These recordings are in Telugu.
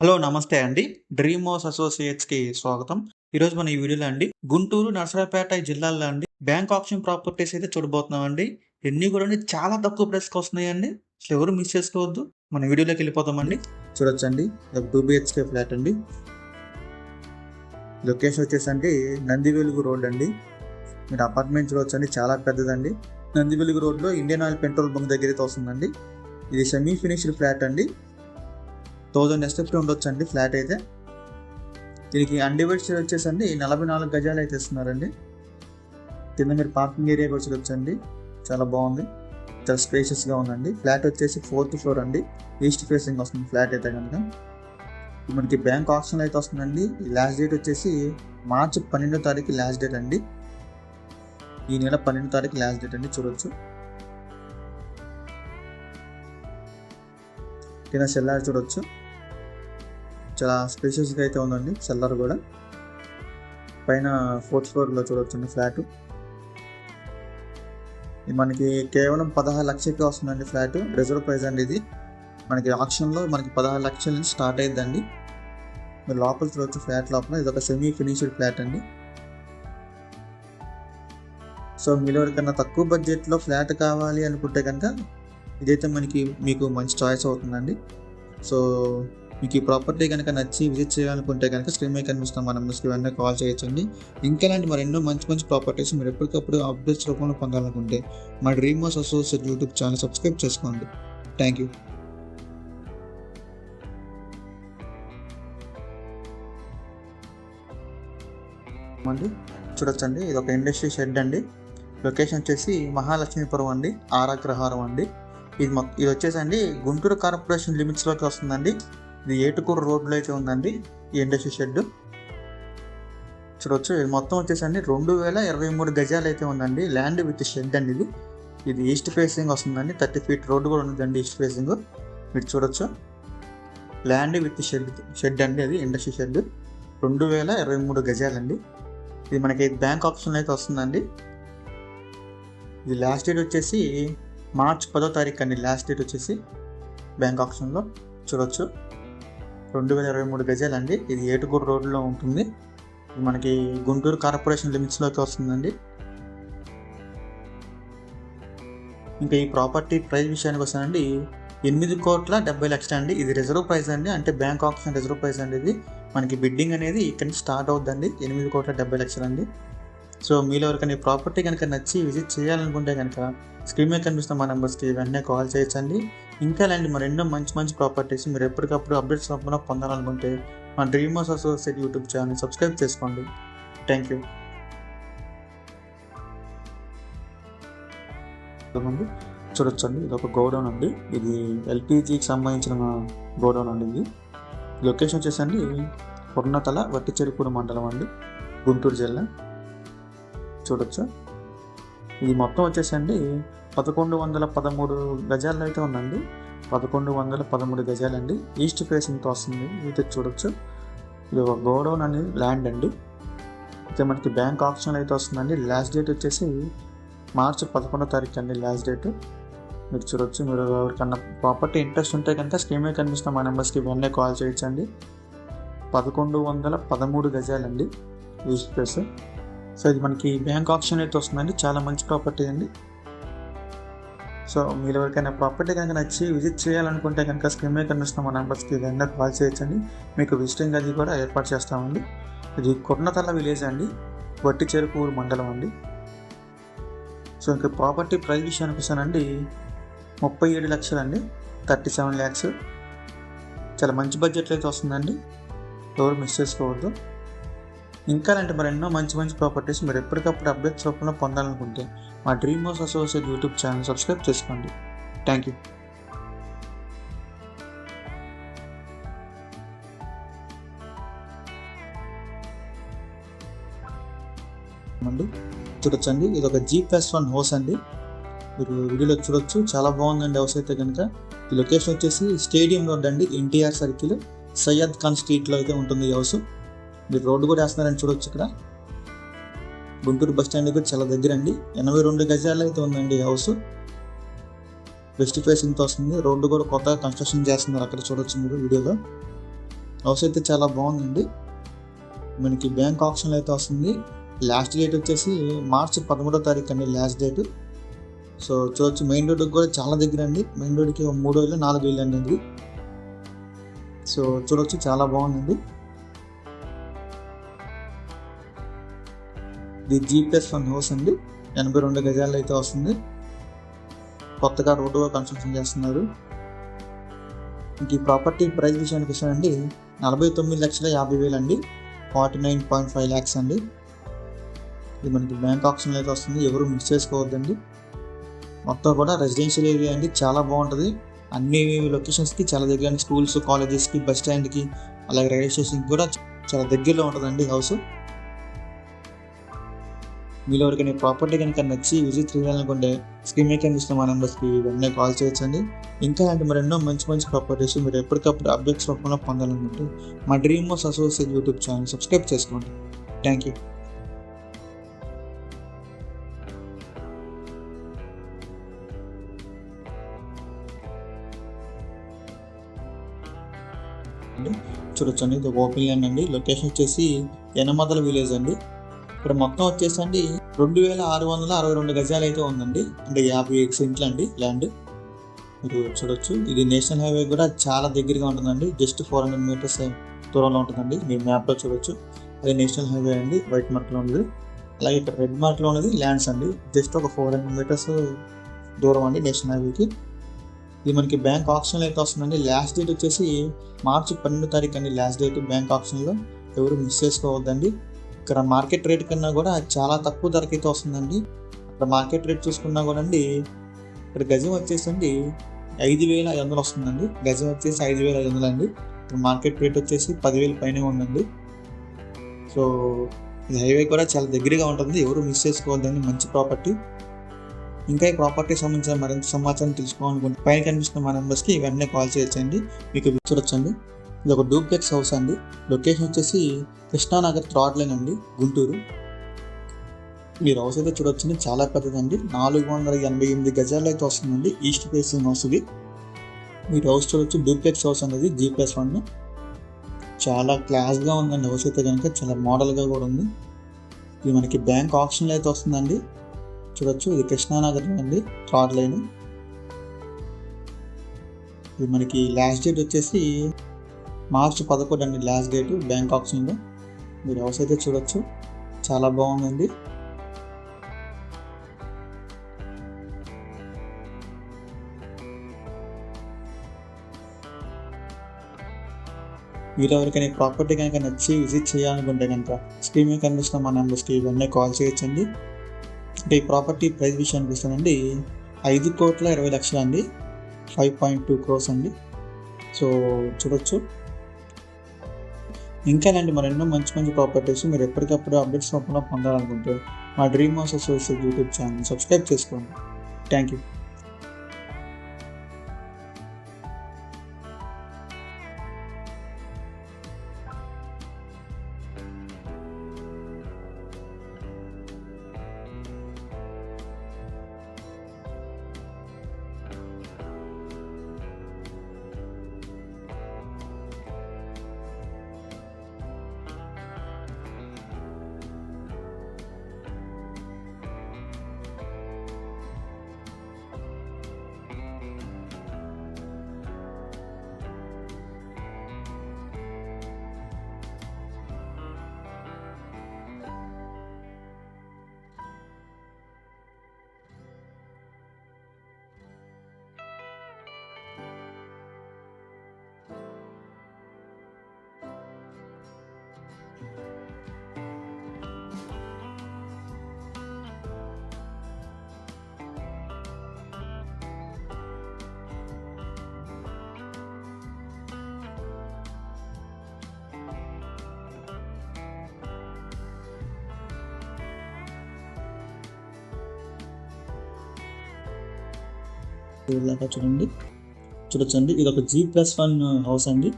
హలో నమస్తే అండి. డ్రీమ్ హౌస్ అసోసియేట్స్కి స్వాగతం. ఈ రోజు మన ఈ వీడియోలో అండి గుంటూరు నర్సరాపేట జిల్లాల్లో అండి బ్యాంక్ ఆప్షన్ ప్రాపర్టీస్ అయితే చూడబోతున్నాం అండి ఎన్ని కూడా అండి చాలా తక్కువ ప్రైస్కి వస్తున్నాయండి. అసలు ఎవరు మిస్ చేసుకోవద్దు. మన వీడియోలోకి వెళ్ళిపోతామండి చూడొచ్చండి. టూ బిహెచ్కే ఫ్లాట్ అండి. లొకేషన్ వచ్చేసండి నందివెలుగు రోడ్ అండి. మీరు అపార్ట్మెంట్ చూడొచ్చండి చాలా పెద్దదండి. నందివెలుగు రోడ్లో ఇండియన్ ఆయిల్ పెట్రోల్ బంక్ దగ్గర అయితే వస్తుందండి. ఇది సెమీ ఫినిష్డ్ ఫ్లాట్ అండి. థౌజండ్ ఎస్ఎఫ్టీ ఉండొచ్చు అండి ఫ్లాట్ అయితే. దీనికి అన్డివైడ్ షేర్ వచ్చేసండి నలభై నాలుగు గజాలు అయితే ఇస్తున్నారండి. కింద మీరు పార్కింగ్ ఏరియా కూడా చూడొచ్చండి. చాలా బాగుంది. చాలా స్పేషియస్గా ఉందండి. ఫ్లాట్ వచ్చేసి ఫోర్త్ ఫ్లోర్ అండి. ఈస్ట్ ఫేసింగ్ వస్తుంది ఫ్లాట్ అయితే కనుక. మనకి బ్యాంక్ ఆప్షన్ అయితే వస్తుందండి. ఈ లాస్ట్ డేట్ వచ్చేసి మార్చి పన్నెండో తారీఖు లాస్ట్ డేట్ అండి. ఈ నెల పన్నెండో తారీఖు లాస్ట్ డేట్ అండి చూడొచ్చు. కింద సెల్లార్ చూడొచ్చు. చాలా స్పేషియస్గా అయితే ఉందండి సెల్లర్ కూడా. పైన ఫోర్త్ ఫ్లోర్లో చూడొచ్చండి ఫ్లాట్ మనకి కేవలం పదహారు లక్షలకి వస్తుందండి ఫ్లాట్ రిజర్వ్ ప్రైస్ అండి ఇది. మనకి ఆప్షన్లో మనకి పదహారు లక్షల నుంచి స్టార్ట్ అయ్యిందండి మీరు లోపల చూడొచ్చు ఫ్లాట్ లోపల. ఇది ఒక సెమీ ఫినిష్డ్ ఫ్లాట్ అండి. సో మీలో ఎవరికన్నా తక్కువ బడ్జెట్లో ఫ్లాట్ కావాలి అనుకుంటే కనుక ఇదైతే మనకి మీకు మంచి చాయిస్ అవుతుందండి. సో మీకు ఈ ప్రాపర్టీ కనుక నచ్చి విజిట్ చేయాలనుకుంటే కనుక స్క్రీన్ మీద కనిపిస్తున్న మన నెంబర్స్కి వెంటనే కాల్ చేయొచ్చండి. ఇంకా లాంటి ఎన్నో మంచి మంచి ప్రాపర్టీస్ మీరు ఎప్పటికప్పుడు అప్డేట్స్ రూపంలో పొందాలనుకుంటే మా dream house associate YouTube channel subscribe చేసుకోండి. థ్యాంక్ యూ అండి చూడొచ్చండి. ఇది ఒక ఇండస్ట్రీ షెడ్ అండి. లొకేషన్ వచ్చేసి మహాలక్ష్మీపురం అండి. ఆరాగ్రహారం అండి. ఇది మొత్తం ఇది వచ్చేసండి గుంటూరు కార్పొరేషన్ లిమిట్స్లోకి వస్తుందండి. ఇది ఏటుకూరు రోడ్లో అయితే ఉందండి ఈ ఇండస్ట్రీ షెడ్ చూడొచ్చు ఇది మొత్తం వచ్చేసండి రెండు వేల ఇరవై మూడు గజాలు అయితే ఉందండి. ల్యాండ్ విత్ షెడ్ అండి ఇది. ఇది ఈస్ట్ ఫేసింగ్ వస్తుందండి థర్టీ ఫీట్ రోడ్డు కూడా ఉందండి ఈస్ట్ ఫేసింగ్. మీరు చూడొచ్చు. ల్యాండ్ విత్ షెడ్ షెడ్ అండి అది ఇండస్ట్రీ షెడ్. రెండు వేల ఇరవై మూడు గజాలండి. ఇది మనకి బ్యాంక్ ఆప్షన్ అయితే వస్తుందండి. ఇది లాస్ట్ డేట్ వచ్చేసి మార్చ్ పదో తారీఖు అండి లాస్ట్ డేట్ వచ్చేసి బ్యాంక్ ఆప్షన్లో చూడొచ్చు. రెండు వేల ఇరవై మూడు గజాలండి. ఇది ఏటుగూరు రోడ్లో ఉంటుంది. మనకి గుంటూరు కార్పొరేషన్ లిమిట్స్లోకి వస్తుందండి. ఇంకా ఈ ప్రాపర్టీ ప్రైస్ విషయానికి వస్తానండి. ఎనిమిది కోట్ల డెబ్బై లక్షలు అండి. ఇది రిజర్వ్ ప్రైస్ అండి. అంటే బ్యాంక్ ఆప్షన్ రిజర్వ్ ప్రైస్ అండి ఇది. మనకి బిడ్డింగ్ అనేది ఇక్కడ నుంచి స్టార్ట్ అవుతుందండి. ఎనిమిది కోట్ల డెబ్బై లక్షలు అండి. సో మీలో ఎవరికైనా ఈ ప్రాపర్టీ కనుక నచ్చి విజిట్ చేయాలనుకుంటే కనుక స్క్రీన్ మీద కనిపిస్తున్న మా నెంబర్స్కి వెంటనే కాల్ చేయొచ్చండి. ఇంకా ఇలాంటి మరెన్నో మంచి మంచి ప్రాపర్టీస్ మీరు ఎప్పటికప్పుడు అప్డేట్స్ రూపంలో పొందాలనుకుంటే మా dreamers associate YouTube channel subscribe చేసుకోండి. థ్యాంక్ యూ ముందు చూడొచ్చండి ఇది ఒక గోడౌన్ అండి. ఇది ఎల్పిజికి సంబంధించిన గోడౌన్ అండి ఇది. లొకేషన్ వచ్చేసండి పొన్నతల వట్టిచెరుకూడు మండలం అండి గుంటూరు జిల్లా. చూడొచ్చు? ఇది మొత్తం వచ్చేసండి పదకొండు వందల పదమూడు గజాలు అయితే ఉందండి. పదకొండు వందల పదమూడు గజాలండి. ఈస్ట్ ఫేసింగ్తో వస్తుంది. ఇది చూడొచ్చు. ఇది ఒక గోడౌన్ అని ల్యాండ్ అండి. అయితే మనకి బ్యాంక్ ఆప్షన్ అయితే వస్తుందండి. లాస్ట్ డేట్ వచ్చేసి మార్చి పదకొండో తారీఖు అండి లాస్ట్ డేట్. మీరు చూడొచ్చు. మీరు ఎవరికన్నా ప్రాపర్టీ ఇంట్రెస్ట్ ఉంటే కనుక స్కీమే కనిపిస్తున్న మా నెంబర్స్కి వెంటనే కాల్ చేయొచ్చండి. పదకొండు వందల పదమూడు గజాలండి ఈస్ట్ ప్లేస్ సో ఇది మనకి బ్యాంక్ ఆప్షన్ అయితే వస్తుందండి. చాలా మంచి ప్రాపర్టీ అండి. సో మీరు ఎవరికైనా ప్రాపర్టీ కనుక నచ్చి విజిట్ చేయాలనుకుంటే కనుక స్క్రీన్ మీద కనిపిస్తున్న మా నెంబర్స్కి వెంటనే కాల్ చేయొచ్చండి. మీకు విజిటింగ్ అది కూడా ఏర్పాటు చేస్తామండి. ఇది కొన్నతల్ల విలేజ్ అండి. వట్టి చెరుకూరు మండలం అండి. సో ఇంకా ప్రాపర్టీ ప్రైస్ విషయానికి వస్తానండి. ముప్పై ఏడు లక్షలండి. థర్టీ సెవెన్ ల్యాక్స్ చాలా మంచి బడ్జెట్లో అయితే వస్తుందండి. ఎవరు మిస్ చేసుకోవద్దు. ఇంకా లాంటి మరి ఎన్నో మంచి మంచి ప్రాపర్టీస్ మీరు ఎప్పటికప్పుడు అప్డేట్స్ రూపంలో పొందాలనుకుంటే మా dream house associate YouTube channel subscribe చేసుకోండి. థ్యాంక్ యూ అండి చూడొచ్చండి. ఇది ఒక జీ ప్లస్ వన్ హౌస్ అండి. మీరు వీడియోలో చూడొచ్చు. చాలా బాగుందండి హౌస్ అయితే కనుక. ఈ లొకేషన్ వచ్చేసి స్టేడియం రోడ్ అండి ఎన్టీఆర్ సర్కిల్. సయ్యద్ ఖాన్ స్ట్రీట్లో అయితే ఉంటుంది ఈ హౌస్ మీరు రోడ్డు కూడా వేస్తున్నారని చూడొచ్చు ఇక్కడ. గుంటూరు బస్ స్టాండ్ కూడా చాలా దగ్గర అండి ఎనభై రెండు గజాలు అయితే ఉందండి హౌస్. వెస్ట్ ఫేసింగ్తో వస్తుంది. రోడ్డు కూడా కొత్తగా కన్స్ట్రక్షన్ చేస్తున్నారు అక్కడ చూడొచ్చు మీరు వీడియోలో. హౌస్ అయితే చాలా బాగుందండి. మనకి బ్యాంక్ ఆప్షన్లు అయితే వస్తుంది. లాస్ట్ డేట్ వచ్చేసి మార్చి పదమూడో తారీఖు అండి లాస్ట్ డేట్. సో చూడొచ్చు మెయిన్ రోడ్కి కూడా చాలా దగ్గర అండి మెయిన్ రోడ్కి మూడు వేలు నాలుగు వేలు అండి సో చూడొచ్చు చాలా బాగుందండి. ఇది జీపీఎస్ వన్ హౌస్ అండి. ఎనభై రెండు గజాలు అయితే వస్తుంది. కొత్తగా రోడ్డు కన్స్ట్రక్షన్ చేస్తున్నారు. ఇంక ఈ ప్రాపర్టీ ప్రైస్ విషయానికి వస్తానండి నలభై తొమ్మిది లక్షల యాభై వేలు అండి. Forty nine point five lakhs అండి. ఇది మనకి బ్యాంక్ ఆప్షన్ అయితే వస్తుంది. ఎవరు మిస్ చేసుకోవద్దండి. మొత్తం కూడా రెసిడెన్షియల్ ఏరియా అండి. చాలా బాగుంటుంది. అన్ని లొకేషన్స్కి చాలా దగ్గర స్కూల్స్ కాలేజెస్కి బస్ స్టాండ్కి అలాగే రైల్వే స్టేషన్కి కూడా చాలా దగ్గరలో ఉంటుందండి హౌస్ మీరు ఎవరికైనా ప్రాపర్టీ కనుక నచ్చి విజిట్ చేయాలనుకుంటే స్క్రీన్ మీద కనిపిస్తున్న మా నెంబర్స్కి వెంటనే కాల్ చేయొచ్చండి. ఇంకా అలాంటి మరెన్నో మంచి మంచి ప్రాపర్టీస్ మీరు ఎప్పటికప్పుడు అప్డేట్స్ రూపంలో పొందాలనుకుంటే మా డ్రీమ్ మోస్ అసోసియేట్ యూట్యూబ్ ఛానల్ సబ్స్క్రైబ్ చేసుకోండి. థ్యాంక్ యూ చూడొచ్చండి ఇది ఓపెన్ ల్యాండ్ అండి. లొకేషన్ వచ్చేసి యనమదల విలేజ్ అండి. ఇక్కడ మొత్తం వచ్చేసి అండి రెండు వేల ఆరు వందల అరవై రెండు గజాలు అయితే ఉందండి. అంటే యాభై సెంట్లు అండి ల్యాండ్. మీరు చూడొచ్చు. ఇది నేషనల్ హైవే కూడా చాలా దగ్గరగా ఉంటుందండి. జస్ట్ ఫోర్ హండ్రెడ్ మీటర్స్ దూరంలో ఉంటుందండి. మీరు మ్యాప్లో చూడొచ్చు. అది నేషనల్ హైవే అండి. వైట్ మార్క్లో ఉన్నది. అలాగే ఇక్కడ రెడ్ మార్క్లో ఉన్నది ల్యాండ్స్ అండి. జస్ట్ ఒక ఫోర్ హండ్రెడ్ మీటర్స్ దూరం అండి నేషనల్ హైవేకి. ఇది మనకి బ్యాంక్ ఆప్షన్ అయితే వస్తుందండి. లాస్ట్ డేట్ వచ్చేసి మార్చి పన్నెండు తారీఖు అండి. లాస్ట్ డేట్ బ్యాంక్ ఆప్షన్లో. ఎవరు మిస్ చేసుకోవద్దండి. ఇక్కడ మార్కెట్ రేట్ కన్నా కూడా చాలా తక్కువ ధరకైతే వస్తుందండి. ఇక్కడ మార్కెట్ రేట్ చూసుకున్నా కూడా అండి ఇక్కడ గజం వచ్చేసండి ఐదు వేల ఐదు వందలు వస్తుందండి. గజం వచ్చేసి ఐదు వేల ఐదు వందలు అండి. ఇక్కడ మార్కెట్ రేట్ వచ్చేసి పదివేల పైన ఉందండి. సో ఇది హైవే కూడా చాలా దగ్గరగా ఉంటుంది. ఎవరు మిస్ చేసుకోవద్దండి మంచి ప్రాపర్టీ. ఇంకా ఈ ప్రాపర్టీ సంబంధించిన మరింత సమాచారం తెలుసుకోవాలనుకుంటే పైన కనిపిస్తున్న మా నెంబర్స్కి వెంటనే కాల్ చేయొచ్చండి. మీకు చూడొచ్చండి. ఇది ఒక డూప్లెక్స్ హౌస్ అండి. లొకేషన్ వచ్చేసి కృష్ణానగర్ థ్రాడ్ లైన్ అండి గుంటూరు. మీరు హౌస్ అయితే చూడొచ్చండి చాలా పెద్దదండి. నాలుగు వందల ఎనభై ఎనిమిది గజాలు అయితే వస్తుందండి ఈస్ట్ ఫేసింగ్ హౌస్ ఇది. మీరు హౌస్ చూడొచ్చు డూప్లెక్స్ హౌస్ అనేది జీ ప్లస్ వన్. చాలా క్లాస్గా ఉందండి హౌస్ అయితే కనుక చాలా మోడల్గా కూడా ఉంది. ఇది మనకి బ్యాంక్ ఆప్షన్లో అయితే వస్తుందండి. చూడొచ్చు ఇది కృష్ణానగర్ అండి థర్డ్ లైన్. ఇది మనకి లాస్ట్ డేట్ వచ్చేసి మార్చి పదకొండు అండి లాస్ట్ డేట్ బ్యాంక్ నుండి మీరు హౌస్ అయితే చూడొచ్చు. చాలా బాగుందండి. మీరు ఎవరికైనా ప్రాపర్టీ కనుక నచ్చి విజిట్ చేయాలనుకుంటే కనుక స్క్రీన్ మీద కనిపిస్తున్న మా నెంబర్స్కి ఇవన్నీ కాల్ చేయొచ్చండి. అంటే ఈ ప్రాపర్టీ ప్రైస్ విషయానికి వస్తానండి ఐదు కోట్ల ఇరవై లక్షలు అండి ఫైవ్ పాయింట్ టూ క్రోస్ అండి. సో చూడొచ్చు. ఇంకా ఇలాంటి మరెన్నో మంచి మంచి ప్రాపర్టీస్ మీరు ఎప్పటికప్పుడు అప్డేట్స్ రూపంలో పొందాలనుకుంటే మా dream house associate YouTube channel subscribe చేసుకోండి. థ్యాంక్ యూ ఇలాగా చూడండి. చూడొచ్చండి. ఇది ఒక జీ ప్లస్ వన్ హౌస్ అండి.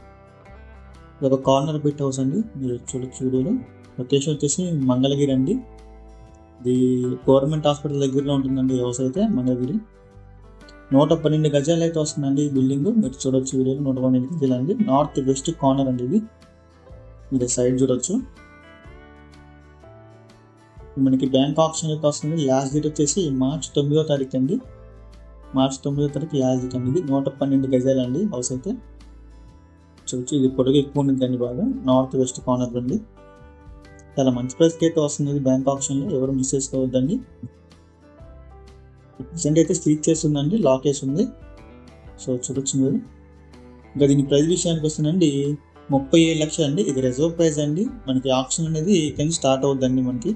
ఇది ఒక కార్నర్ బిట్ హౌస్ అండి. మీరు చూడొచ్చు. వీడియోలో లొకేషన్ వచ్చేసి మంగళగిరి అండి. ఇది గవర్నమెంట్ హాస్పిటల్ దగ్గరలో ఉంటుందండి ఈ హౌస్ అయితే మంగళగిరి. నూట పన్నెండు గజాలు అయితే వస్తుందండి ఈ బిల్డింగ్ మీరు చూడొచ్చు వీడియోలో నూట పన్నెండు గజాలు అండి. నార్త్ వెస్ట్ కార్నర్ అండి ఇది. మీరు సైడ్ చూడొచ్చు. మనకి బ్యాంక్ ఆప్షన్ అయితే వస్తుంది. లాస్ట్ డేట్ వచ్చేసి మార్చ్ తొమ్మిదో తారీఖు అండి. మార్చ్ తొమ్మిదో తారీఖు యాజ్ అనేది నూట పన్నెండు గజాలు అండి. హౌస్ అయితే చూడొచ్చు ఇది పొడుగు ఎక్కువ ఉంటుందండి బాగా నార్త్ వెస్ట్ కార్నర్ అండి. చాలా మంచి ప్రైస్కి అయితే వస్తుంది బ్యాంక్ ఆప్షన్లో ఎవరు మిస్ చేసుకోవద్దండి. ప్రజెంట్ అయితే స్టీచ్ చేస్తుందండి లాక్ వేసి ఉంది. సో చూడొచ్చు మీరు ఇంకా దీని ప్రైస్ విషయానికి వస్తుందండి ముప్పై ఏడు లక్షలు అండి. ఇది రిజర్వ్ ప్రైస్ అండి. మనకి ఆప్షన్ అనేది ఇక్కడ స్టార్ట్ అవుతుందండి మనకి.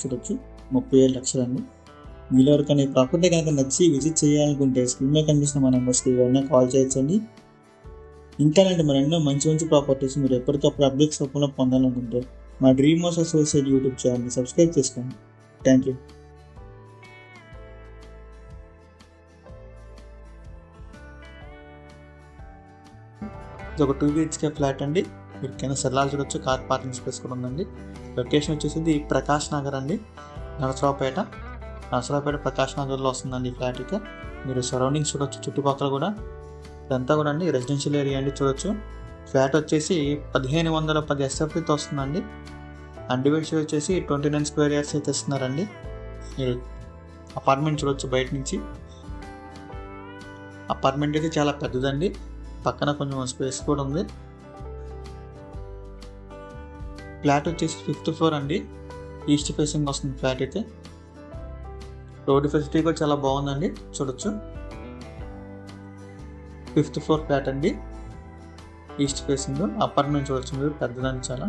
చూడొచ్చు ముప్పై ఏడు లక్షలు అండి. మీలో ఎవరికైనా ఈ ప్రాపర్టీ కనుక నచ్చి విజిట్ చేయాలనుకుంటే స్క్రీన్ మీద కనిపిస్తున్న మా నెంబర్స్కి ఇవన్నీ కాల్ చేయొచ్చండి. ఇంకా అంటే మరి ఎన్నో మంచి మంచి ప్రాపర్టీస్ మీరు ఎప్పటికప్పుడు అప్డేట్స్ రూపంలో పొందాలనుకుంటే మా డ్రీమ్ హౌస్ అసోసియేట్ యూట్యూబ్ ఛానల్ని సబ్స్క్రైబ్ చేసుకోండి. థ్యాంక్ యూ ఇది ఒక టూ బిహెచ్కే ఫ్లాట్ అండి. మీరు కింద సెల్లాలు చూడొచ్చు కార్ పార్కింగ్ స్పేస్ కూడా ఉందండి. లొకేషన్ వచ్చేసి ఇది ప్రకాష్ నగర్ అండి. నరసరావుపేట. నరసరావుపేట ప్రకాష్ నగర్లో వస్తుందండి ఈ ఫ్లాట్ అయితే. మీరు సరౌండింగ్స్ చూడొచ్చు చుట్టుపక్కల కూడా. ఇదంతా కూడా అండి రెసిడెన్షియల్ ఏరియా అండి చూడొచ్చు. ఫ్లాట్ వచ్చేసి పదిహేను వందల పది ఎస్ఎఫ్తో వస్తుందండి. అండివేషన్ వచ్చేసి ట్వంటీ నైన్ స్క్వేర్ ఇయర్స్ అయితే ఇస్తున్నారండి. మీరు అపార్ట్మెంట్ చూడొచ్చు బయట నుంచి. అపార్ట్మెంట్ అయితే చాలా పెద్దదండి. పక్కన కొంచెం స్పేస్ కూడా ఉంది. ఫ్లాట్ వచ్చేసి ఫిఫ్త్ ఫ్లోర్ అండి. ఈస్ట్ ఫేసింగ్ వస్తుంది ఫ్లాట్ అయితే. రోడ్డు ఫెసిలిటీ కూడా చాలా బాగుందండి. చూడొచ్చు. ఫిఫ్త్ ఫ్లోర్ ఫ్లాట్ అండి. ఈస్ట్ ఫేసింగ్ అపార్ట్మెంట్ చూడొచ్చు మీరు పెద్దదండి చాలా.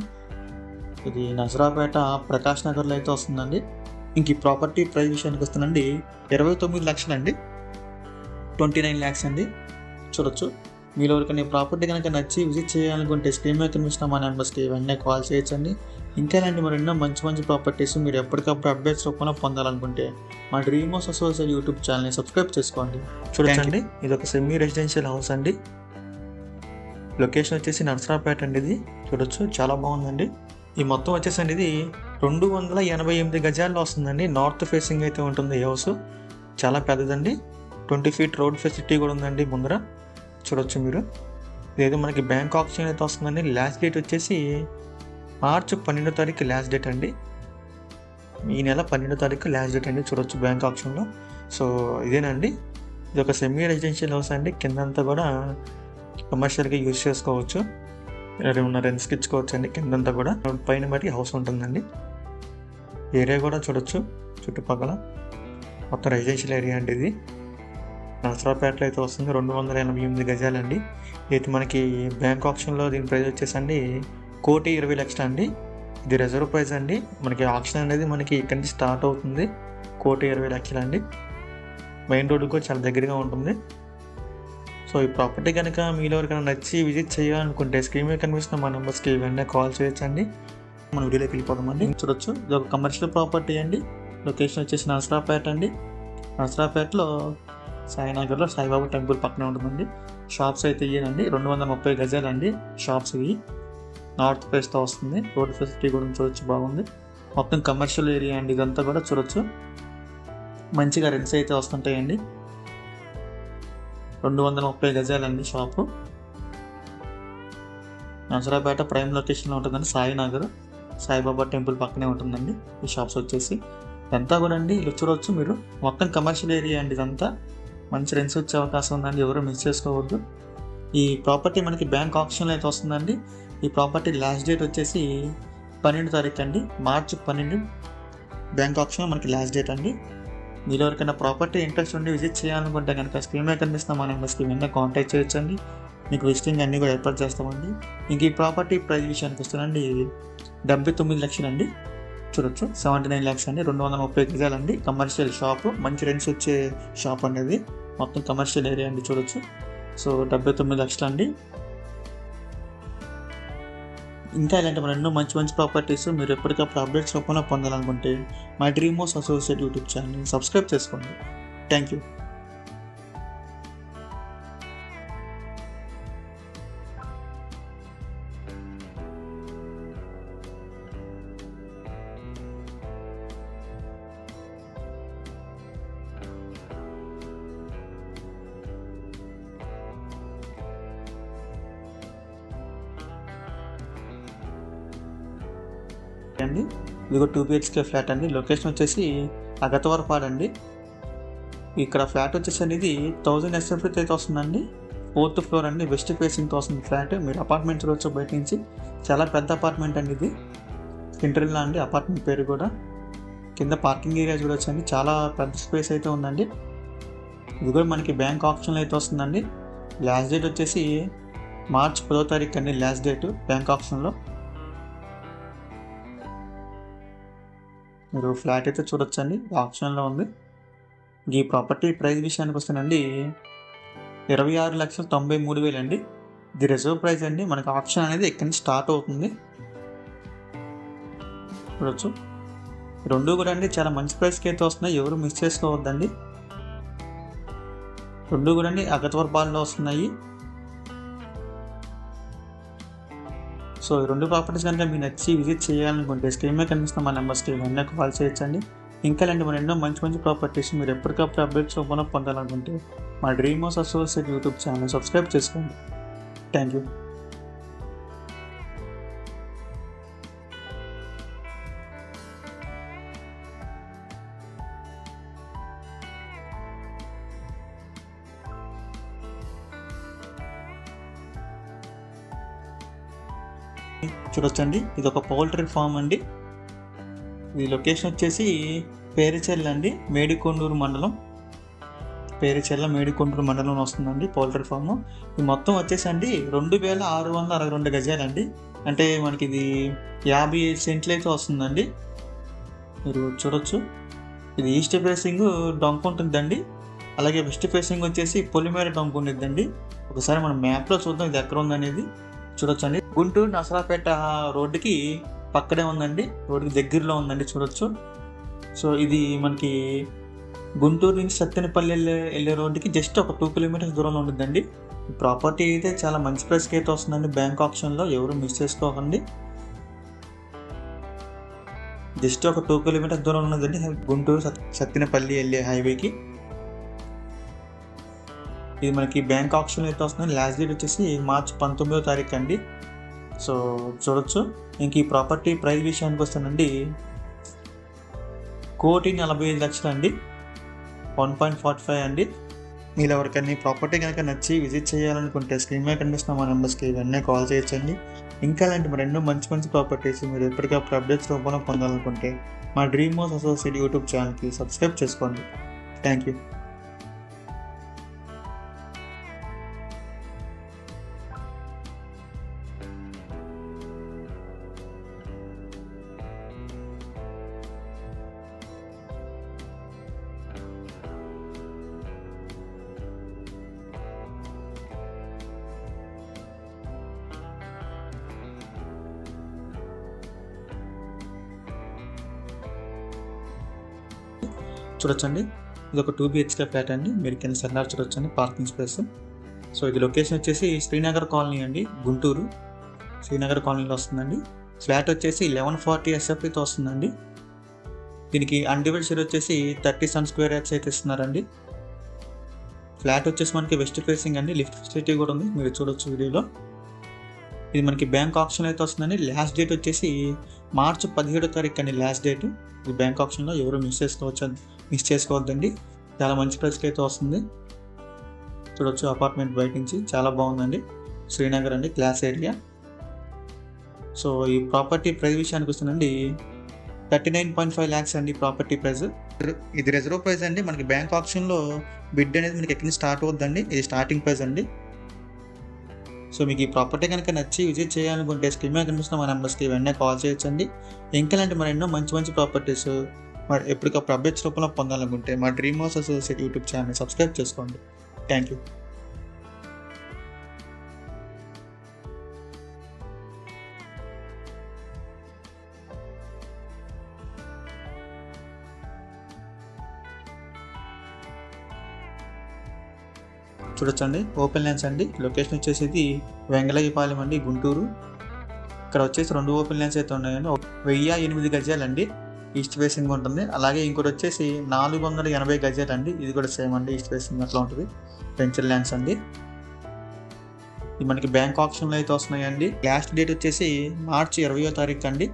ఇది నజరాపేట ప్రకాష్ నగర్లో అయితే వస్తుందండి. ఇంక ఈ ప్రాపర్టీ ప్రైస్ విషయానికి వస్తుందండి ఇరవై తొమ్మిది లక్షలండి. ట్వంటీ నైన్ ల్యాక్స్ అండి. చూడొచ్చు. మీరు ఎవరికైనా ప్రాపర్టీ కనుక నచ్చి విజిట్ చేయాలనుకుంటే స్క్రీన్ మీద కనిపిస్తున్న మా నెంబర్స్కి వెంటనే కాల్ చేయొచ్చండి. ఇంతేనండి ఇలాంటి మరెన్నో మంచి మంచి ప్రాపర్టీస్ మీరు ఎప్పటికప్పుడు అప్డేట్స్ రూపంలో పొందాలనుకుంటే మా డ్రీమ్ హౌస్ అసోసియేట్ యూట్యూబ్ ఛానల్ని సబ్స్క్రైబ్ చేసుకోండి. చూడండి ఇది ఒక సెమీ రెసిడెన్షియల్ హౌస్ అండి. లొకేషన్ వచ్చేసి నర్సరాపేట అండి ఇది. చూడొచ్చు చాలా బాగుందండి. ఈ మొత్తం వచ్చేసండి ఇది రెండు వందల ఎనభై ఎనిమిది గజాల్లో వస్తుందండి. నార్త్ ఫేసింగ్ అయితే ఉంటుంది ఈ హౌస్ చాలా పెద్దదండి. ట్వంటీ ఫీట్ రోడ్ ఫెసిలిటీ కూడా ఉందండి ముందర. చూడొచ్చు మీరు. ఇదేదో మనకి బ్యాంక్ ఆప్షన్ అయితే వస్తుందండి. లాస్ట్ డేట్ వచ్చేసి మార్చ్ పన్నెండో తారీఖు లాస్ట్ డేట్ అండి. ఈ నెల పన్నెండో తారీఖు లాస్ట్ డేట్ అండి. చూడొచ్చు బ్యాంక్ ఆప్షన్లో సో ఇదేనండి ఇది ఒక సెమీ రెసిడెన్షియల్ హౌస్ అండి. కిందంతా కూడా కమర్షియల్గా యూజ్ చేసుకోవచ్చు. ఉన్న రెంట్స్కి ఇచ్చుకోవచ్చు అండి. కిందంతా కూడా. పైన బట్టి హౌస్ ఉంటుందండి. ఏరియా కూడా చూడొచ్చు. చుట్టుపక్కల. మొత్తం రెసిడెన్షియల్ ఏరియా అండి ఇది. నరసరావుపేటలో అయితే వస్తుంది. రెండు వందల ఎనభై ఎనిమిది గజాలండి. ఇది మనకి బ్యాంక్ ఆప్షన్లో దీని ప్రైస్ వచ్చేసండి కోటి ఇరవై లక్షలు అండి. ఇది రిజర్వ్ ప్రైస్ అండి. మనకి ఆప్షన్ అనేది మనకి ఇక్కడి నుంచి స్టార్ట్ అవుతుంది. కోటి ఇరవై లక్షలు అండి. మెయిన్ రోడ్డుకు చాలా దగ్గరగా ఉంటుంది. సో ఈ ప్రాపర్టీ కనుక మీలో ఎవరికైనా నచ్చి విజిట్ చేయాలనుకుంటే స్క్రీన్ మీద కనిపిస్తున్న మా నెంబర్స్కి వెంటనే కాల్ చేయొచ్చండి. మన వీడియోలోకి వెళ్ళిపోదామండి. చూడొచ్చు. ఇది ఒక కమర్షియల్ ప్రాపర్టీ అండి. లొకేషన్ వచ్చేసి నర్సరాపేట అండి. నర్సరాపేటలో సాయినగర్లో సాయిబాబా టెంపుల్ పక్కనే ఉంటుందండి. షాప్స్ అయితే ఇయ్యనండి. రెండు వందల ముప్పై గజాలు అండి షాప్స్ ఇవి. నార్త్ ఫేస్తో వస్తుంది. రోడ్ ఫెసిలిటీ కూడా చూడొచ్చు బాగుంది. మొత్తం కమర్షియల్ ఏరియా అండి ఇదంతా కూడా చూడొచ్చు. మంచిగా రెంట్స్ అయితే వస్తుంటాయండి. రెండు వందల ముప్పై గజాలండి షాపు. నసరాపేట ప్రైమ్ లొకేషన్లో ఉంటుందండి సాయినగర్. సాయిబాబా టెంపుల్ పక్కనే ఉంటుందండి. ఈ షాప్స్ వచ్చేసి. ఇదంతా కూడా అండి ఇలా చూడవచ్చు మీరు. మొత్తం కమర్షియల్ ఏరియా అండి ఇదంతా. మంచి రెంట్స్ వచ్చే అవకాశం ఉందండి ఎవరు మిస్ చేసుకోవద్దు. ఈ ప్రాపర్టీ మనకి బ్యాంక్ ఆప్షన్లో అయితే వస్తుందండి. ఈ ప్రాపర్టీ లాస్ట్ డేట్ వచ్చేసి పన్నెండు తారీఖు అండి. మార్చి పన్నెండు. బ్యాంక్ ఆప్షన్ మనకి లాస్ట్ డేట్ అండి. మీరు ఎవరికైనా ప్రాపర్టీ ఇంట్రెస్ట్ ఉండి విజిట్ చేయాలనుకుంటే కనుక స్క్రీన్ మీద కనిపిస్తున్న మా నెంబర్స్కి వెంటనే కాంటాక్ట్ చేయొచ్చండి. మీకు విజిటింగ్ అన్నీ కూడా ఏర్పాటు చేస్తామండి. ఇంక ఈ ప్రాపర్టీ ప్రైస్ విషయానికి వస్తుందండి డెబ్బై తొమ్మిది లక్షలు అండి. చూడొచ్చు. సెవెంటీ నైన్ ల్యాక్స్ అండి. రెండు వందల ముప్పై గజాలండి కమర్షియల్ షాప్. మంచి రెంట్స్ వచ్చే షాప్ అనేది మొత్తం కమర్షియల్ ఏరియా అండి. చూడొచ్చు. సో డెబ్బై తొమ్మిది లక్షలు అండి. ఇంకా ఇలాంటి మరెన్నో ఎన్నో మంచి మంచి ప్రాపర్టీస్ మీరు ఎప్పటికప్పుడు అప్డేట్స్ రూపంలో పొందాలనుకుంటే my dream house associate YouTube ఛానల్ని సబ్స్క్రైబ్ చేసుకోండి. థ్యాంక్ యూ అండి. ఇదిగో టూ బిహెచ్కే ఫ్లాట్ అండి. లొకేషన్ వచ్చేసి అగతవరపాడు అండి ఇక్కడ ఫ్లాట్ వచ్చేసి అనేది థౌజండ్ ఎస్ఎఫ్టీ అయితే వస్తుందండి ఫోర్త్ ఫ్లోర్ అండి. వెస్ట్ ఫేసింగ్తో వస్తుంది ఫ్లాట్. మీరు అపార్ట్మెంట్ చూడవచ్చు బయట నుంచి చాలా పెద్ద అపార్ట్మెంట్ అండి ఇది. ఇంటర్విల్లా అండి అపార్ట్మెంట్ పేరు కూడా. కింద పార్కింగ్ ఏరియా చూడొచ్చు అండి చాలా పెద్ద స్పేస్ అయితే ఉందండి. ఇది కూడా మనకి బ్యాంక్ ఆప్షన్లో అయితే వస్తుందండి. లాస్ట్ డేట్ వచ్చేసి మార్చ్ పదో తారీఖు అండి. లాస్ట్ డేట్ బ్యాంక్ ఆప్షన్లో. మీరు ఫ్లాట్ అయితే చూడొచ్చండి. ఆప్షన్లో ఉంది. ఈ ప్రాపర్టీ ప్రైస్ విషయానికి వస్తేనండి ఇరవై ఆరు లక్షల తొంభై మూడు వేలు అండి. ఇది రిజర్వ్ ప్రైస్ అండి. మనకు ఆప్షన్ అనేది ఇక్కడి నుంచి స్టార్ట్ అవుతుంది. చూడొచ్చు. రెండు కూడా అండి. చాలా మంచి ప్రైస్కి అయితే వస్తున్నాయి. ఎవరు మిస్ చేసుకోవద్దండి. రెండు కూడా అండి. అగతవరపాల్లో వస్తున్నాయి. సో ఈ రెండు ప్రాపర్టీస్ కనుక మీకు నచ్చి విజిట్ చేయాలనుకుంటే స్క్రీన్ మీద కనిపిస్తున్న మా నెంబర్స్కి వెంటనే కాల్ చేయొచ్చండి. ఇంకా ఇలాంటి మరి ఎన్నో మంచి మంచి ప్రాపర్టీస్ మీరు ఎప్పటికప్పుడు అప్డేట్స్ ఓపెన్ పొందాలనుకుంటే మా dream house associate YouTube channel subscribe చేసుకోండి. థ్యాంక్ యూ చూడొచ్చండి. ఇది ఒక పౌల్ట్రీ ఫామ్ అండి. ఇది లొకేషన్ వచ్చేసి పేరుచెల్ల అండి మేడికొండూరు మండలం. పేరుచెల్ల మేడికొండూరు మండలం వస్తుందండి పౌల్ట్రీ ఫామ్. ఇది మొత్తం వచ్చేసి అండి రెండు వేల ఆరు వందల అరవై రెండు గజాలండి. అంటే మనకి ఇది యాభై సెంట్లు అయితే వస్తుందండి. మీరు చూడొచ్చు. ఇది ఈస్ట్ ఫేసింగ్ డొంక ఉంటుందండి. అలాగే వెస్ట్ ఫేసింగ్ వచ్చేసి పొలిమేర డొంక ఉండిద్దండి. ఒకసారి మనం మ్యాప్లో చూద్దాం ఇది ఎక్కడ ఉందనేది. చూడొచ్చండి. గుంటూరు నసరాపేట రోడ్డుకి పక్కనే ఉందండి. రోడ్డుకి దగ్గరలో ఉందండి చూడొచ్చు. సో ఇది మనకి గుంటూరు నుంచి సత్తెనపల్లి వెళ్ళే వెళ్ళే రోడ్డుకి జస్ట్ ఒక టూ కిలోమీటర్స్ దూరంలో ఉంటుందండి. ప్రాపర్టీ అయితే చాలా మంచి ప్రైస్కి అయితే వస్తుందండి. బ్యాంక్ ఆప్షన్లో ఎవరు మిస్ చేసుకోకండి. జస్ట్ ఒక టూ కిలోమీటర్స్ దూరం ఉన్నదండి గుంటూరు సత్ సత్తెనపల్లి వెళ్ళే హైవేకి ఇది మనకి బ్యాంక్ ఆప్షన్ అయితే వస్తుంది లాస్ట్ డేట్ వచ్చేసి మార్చ్ పంతొమ్మిదో తారీఖు అండి సో చూడొచ్చు. ఇంక ఈ ప్రాపర్టీ ప్రైస్ విషయానికి వస్తానండి. కోటి నలభై ఐదు లక్షలు అండి వన్ పాయింట్ ఫార్టీ ఫైవ్ అండి. మీరు ఎవరికైనా ఈ ప్రాపర్టీ కనుక నచ్చి విజిట్ చేయాలనుకుంటే స్క్రీన్ మీద కనిపిస్తున్న మా నెంబర్స్కి వెంటనే కాల్ చేయొచ్చండి. ఇంకా అలాంటి మరి ఎన్నో మంచి మంచి ప్రాపర్టీస్ మీరు ఎప్పటికప్పుడు అప్డేట్స్ రూపంలో పొందాలనుకుంటే మా డ్రీమ్ హౌస్ అసోసియేట్ యూట్యూబ్ ఛానల్కి సబ్స్క్రైబ్ చేసుకోండి. థ్యాంక్ యూ చూడొచ్చండి. ఇది ఒక టూ బిహెచ్కే ఫ్లాట్ అండి. మీరు కింద సెల్లార్ చూడొచ్చండి పార్కింగ్ స్పేస్. సో ఇది లొకేషన్ వచ్చేసి శ్రీనగర్ కాలనీ అండి గుంటూరు. శ్రీనగర్ కాలనీలో వస్తుందండి. ఫ్లాట్ వచ్చేసి లెవెన్ ఫార్టీ ఎస్ఎఫ్టీతో వస్తుందండి. దీనికి అన్డివైడ్ షేర్ వచ్చేసి థర్టీ సన్ స్క్వేర్ యాక్స్ అయితే ఇస్తున్నారండి. ఫ్లాట్ వచ్చేసి మనకి వెస్ట్ ఫేసింగ్ అండి. లిఫ్ట్ ఫెసిలిటీ కూడా ఉంది. మీరు చూడొచ్చు వీడియోలో. ఇది మనకి బ్యాంక్ ఆప్షన్ అయితే వస్తుందండి. లాస్ట్ డేట్ వచ్చేసి మార్చ్ పదిహేడో తారీఖు అండి లాస్ట్ డేట్. ఈ బ్యాంక్ ఆప్షన్లో ఎవరు మిస్ చేసుకోవచ్చు మిస్ చేసుకోవద్దండి. చాలా మంచి ప్రైస్కి అయితే వస్తుంది. చూడొచ్చు అపార్ట్మెంట్ బయట నుంచి. చాలా బాగుందండి. శ్రీనగర్ అండి క్లాస్ ఏరియా. సో ఈ ప్రాపర్టీ ప్రైస్ విషయానికి వస్తుందండి thirty nine point five lakhs అండి ప్రాపర్టీ ప్రైస్. ఇది రిజర్వ్ ప్రైస్ అండి. మనకి బ్యాంక్ ఆప్షన్లో బిడ్ అనేది మనకి ఎక్కడి స్టార్ట్ అవుద్దండి ఇది స్టార్టింగ్ ప్రైస్ అండి. సో మీకు ఈ ప్రాపర్టీ కనుక నచ్చి విజిట్ చేయాలనుకుంటే స్క్రీన్ మీద కనిపిస్తున్న మా నెంబర్స్కి వెంటనే కాల్ చేయొచ్చండి. ఇంకా లాంటి మరి ఎన్నో మంచి మంచి ప్రాపర్టీస్ మరి ఎప్పటికప్పుడు అప్డేట్స్ రూపంలో పొందాలనుకుంటే మా dream house associate YouTube channel subscribe చేసుకోండి. థ్యాంక్ యూ చూడొచ్చండి. ఓపెన్ ల్యాండ్స్ అండి. లొకేషన్ వచ్చేసి ఇది వెంగళగిపాలెం అండి గుంటూరు. ఇక్కడ వచ్చేసి రెండు ఓపెన్ ల్యాండ్స్ అయితే ఉన్నాయండి. వెయ్యి ఎనిమిది గజాలండి. ఈస్ట్ ఫేసింగ్ ఉంటుంది. అలాగే ఇంకోటి వచ్చేసి నాలుగు వందల ఎనభై గజాలు అండి. ఇది కూడా సేమ్ అండి. ఈస్ట్ ఫేసింగ్ అట్లా ఉంటుంది. వెంచర్ ల్యాండ్స్ అండి. ఇది మనకి బ్యాంక్ ఆప్షన్లో అయితే వస్తున్నాయండి. లాస్ట్ డేట్ వచ్చేసి మార్చి ఇరవయో తారీఖు అండి.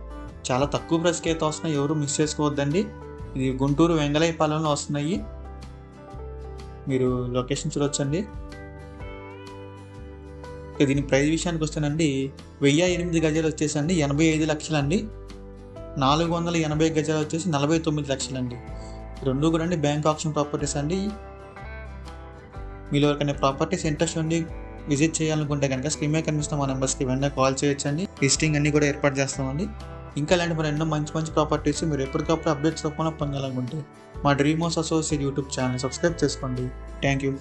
చాలా తక్కువ ప్రైస్కి అయితే వస్తున్నాయి. ఎవరు మిస్ చేసుకోవద్దండి. ఇది గుంటూరు వెంగళయపాలెంలో వస్తున్నాయి. మీరు లొకేషన్ చూడొచ్చండి. దీని ప్రైస్ విషయానికి వస్తేనండి వెయ్యి ఎనిమిది గజాలు వచ్చేసండి ఎనభై ఐదు లక్షలండి. నాలుగు వందల ఎనభై గజాలు వచ్చేసి నలభై తొమ్మిది లక్షలండి. రెండు కూడా అండి బ్యాంక్ ఆప్షన్ ప్రాపర్టీస్ అండి. మీరు ఎవరికైనా ప్రాపర్టీస్ ఇంట్రెస్ట్ ఉండి విజిట్ చేయాలనుకుంటే కనుక స్క్రీన్ మీద కనిపిస్తున్న మా నెంబర్స్కి వెంటనే కాల్ చేయొచ్చండి. లిస్టింగ్ అన్నీ కూడా ఏర్పాటు చేస్తామండి. ఇంకా ఇలాంటి మరి ఎన్నో మంచి మంచి ప్రాపర్టీస్ మీరు ఎప్పటికప్పుడు అప్డేట్స్ రూపంలో పొందాలనుకుంటే మా dream house associate YouTube channel subscribe చేసుకోండి. Thank you